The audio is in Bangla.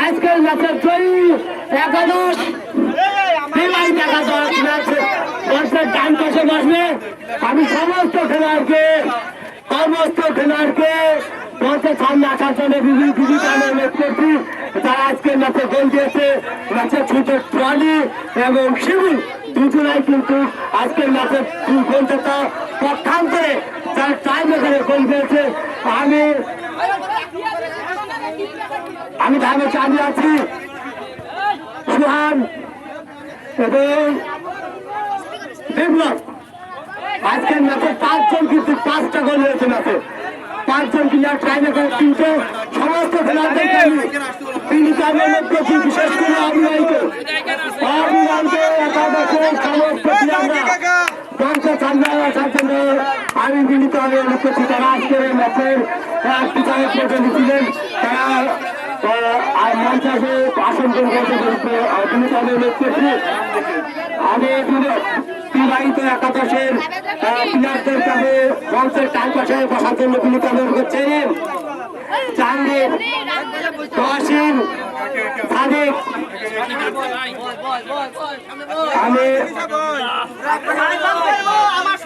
আজকের ম্যাচের জয়ী একাদশ বিলাই টাকা দশ ম্যাচ দশের টাইম পাশে বসবে আমি সমস্ত খেলোয়াড়কে সমস্ত খেলোয়াড়কে মঞ্চের সামনে আসার জন্য বিভিন্ন বিভিন্ন কারণে অনুরোধ করছি। তারা আজকের ম্যাচে গোল দিয়েছে। ম্যাচের ছুটে ট্রলি এবং শিবুল দুজনাই কিন্তু আজকের ম্যাচের গোলটা পক্ষান্তরে যারা টাইম এখানে গোল দিয়েছে, আমি আমি ধানে চালিয়ে আছি। সুহান এবং বিপ্লব। আজকের ম্যাচে পাঁচজন কিন্তু গোল হয়েছে ম্যাচে পাঁচজন প্লেয়ার ট্রাইনে করে তিনটে সমস্ত খেলোয়াড়দেরকে আমি তিনি কারণে প্রতি বিশেষ করে অবিবাহিত। অবিবাহিত একাদশের সমস্ত প্লেয়াররা পঞ্চাশ ঠান্ডা আসার জন্য আমি মিলিত হবে অনুরোধ করছি তারা আজকের এই ম্যাচের একটি চায়ের ছিলেন তারা মঞ্চাসে আসন গ্রহণ করতে আমি প্লেয়ারদের কাছে মঞ্চের টাইম পাশে বসার জন্য মিলিত অনুরোধ করছেন জাহাঙ্গীর তহসিন সাদিক। আমি আমার